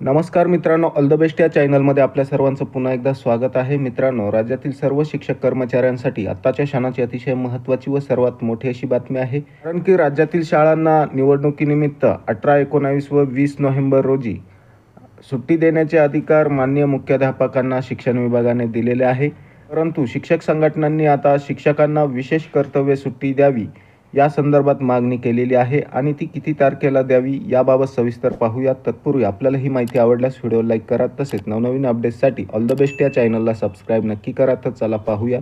नमस्कार मित्रांनो all the best या चॅनलमध्ये आपल्या सर्वांचं पुन्हा एकदा स्वागत आहे. मित्रांनो राज्यातील सर्व शिक्षक कर्मचाऱ्यांसाठी आत्ताच्या क्षणाची अतिशय महत्त्वाची व सर्वात मोठी अशी बातमी आहे. कारण की राज्यातील शाळांना निवडणुकीनिमित्त अठरा एकोणावीस व वीस नोव्हेंबर रोजी सुट्टी देण्याचे अधिकार मान्य मुख्याध्यापकांना शिक्षण विभागाने दिलेले आहे. परंतु शिक्षक संघटनांनी आता शिक्षकांना विशेष कर्तव्य सुट्टी द्यावी या संदर्भात मागणी केलेली आहे आणि ती किती तारखेला द्यावी याबाबत सविस्तर पाहूया तत्पूर्वी आपल्याला ही माहिती आवडल्यास व्हिडिओ लाईक करा. तसेच नवनवीन अपडेट्ससाठी ऑल द बेस्ट या चॅनलला सबस्क्राईब नक्की करा. तर चला पाहूया.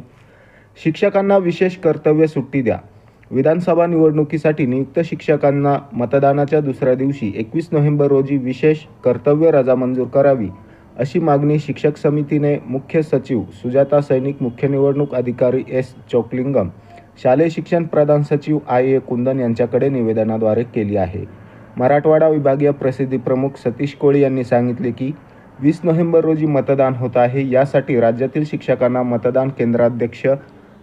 शिक्षकांना विशेष कर्तव्य सुट्टी द्या. विधानसभा निवडणुकीसाठी नियुक्त शिक्षकांना मतदानाच्या दुसऱ्या दिवशी एकवीस नोव्हेंबर रोजी विशेष कर्तव्य रजा मंजूर करावी अशी मागणी शिक्षक समितीने मुख्य सचिव सुजाता सैनिक मुख्य निवडणूक अधिकारी एस. चोकलिंगम शालेय शिक्षण प्रधान सचिव आय. ए. कुंदन यांच्याकडे निवेदनाद्वारे केली आहे. मराठवाडा विभागीय प्रसिद्धी प्रमुख सतीश कोळी यांनी सांगितले की वीस नोव्हेंबर रोजी मतदान होत आहे. यासाठी राज्यातील शिक्षकांना मतदान केंद्राध्यक्ष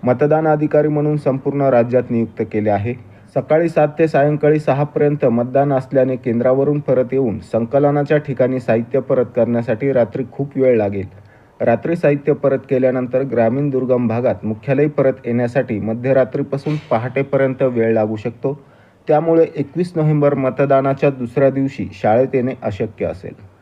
मतदान अधिकारी म्हणून संपूर्ण राज्यात नियुक्त केले आहे. सकाळी सात ते सायंकाळी सहापर्यंत मतदान असल्याने केंद्रावरून परत येऊन संकलनाच्या ठिकाणी साहित्य परत करण्यासाठी रात्री खूप वेळ लागेल. रात्री साहित्य परत केल्यानंतर ग्रामीण दुर्गम भागात मुख्यालय परत येण्यासाठी मध्यरात्रीपासून पहाटेपर्यंत वेळ लागू शकतो. त्यामुळे एकवीस नोव्हेंबर मतदानाच्या दुसऱ्या दिवशी शाळेत येणे अशक्य असेल.